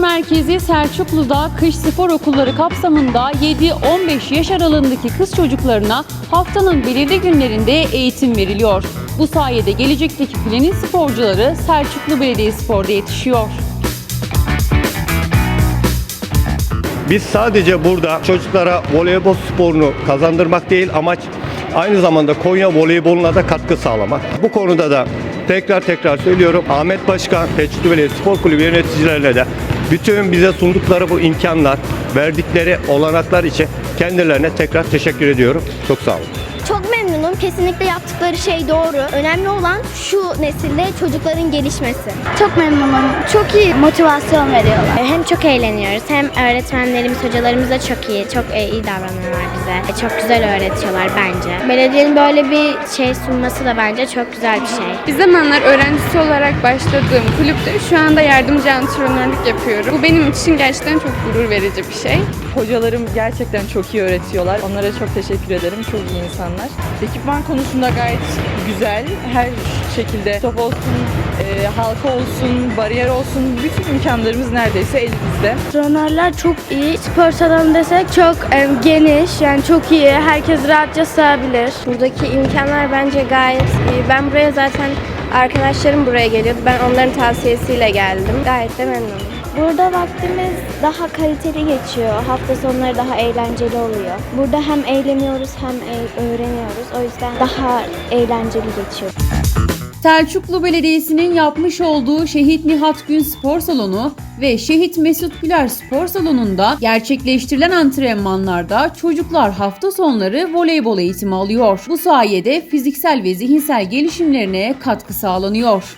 merkezi Selçuklu'da kış spor okulları kapsamında 7-15 yaş aralığındaki kız çocuklarına haftanın belirli günlerinde eğitim veriliyor. Bu sayede gelecekteki filenin sporcuları Selçuklu Belediyespor'da yetişiyor. Biz sadece burada çocuklara voleybol sporunu kazandırmak değil amaç aynı zamanda Konya voleyboluna da katkı sağlamak. Bu konuda da tekrar tekrar söylüyorum Ahmet Başkan, Peçli Belediye Spor Kulübü yöneticilerine de bütün bize sundukları bu imkanlar, verdikleri olanaklar için kendilerine tekrar teşekkür ediyorum. Çok sağ olun. Çok memnunum. Kesinlikle yaptıkları şey doğru. Önemli olan şu nesilde çocukların gelişmesi. Çok memnunum. Çok iyi motivasyon veriyorlar. Hem çok eğleniyoruz hem öğretmenlerimiz, hocalarımız da çok iyi, çok e, iyi davranıyorlar bize. Çok güzel öğretiyorlar bence. Belediyenin böyle bir şey sunması da bence çok güzel bir şey. Bir zamanlar öğrencisi olarak başladığım kulüpte şu anda yardımcı antrenörlük yapıyorum. Bu benim için gerçekten çok gurur verici bir şey. Hocalarım gerçekten çok iyi öğretiyorlar. Onlara çok teşekkür ederim. Çok iyi insanlar. Ekipman konusunda gayet güzel. Her şekilde top olsun, e, halka olsun, bariyer olsun bütün imkanlarımız neredeyse elimizde. Antrenörler çok iyi. Spor salonu desek çok em, geniş. Yani çok iyi. Herkes rahatça sığabilir. Buradaki imkanlar bence gayet iyi. Ben buraya zaten arkadaşlarım buraya geliyordu. Ben onların tavsiyesiyle geldim. Gayet de memnunum. Burada vaktimiz daha kaliteli geçiyor. Hafta sonları daha eğlenceli oluyor. Burada hem eğleniyoruz hem e- öğreniyoruz. O yüzden daha eğlenceli geçiyor. Selçuklu Belediyesi'nin yapmış olduğu Şehit Nihat Gün Spor Salonu ve Şehit Mesut Güler Spor Salonu'nda gerçekleştirilen antrenmanlarda çocuklar hafta sonları voleybol eğitimi alıyor. Bu sayede fiziksel ve zihinsel gelişimlerine katkı sağlanıyor.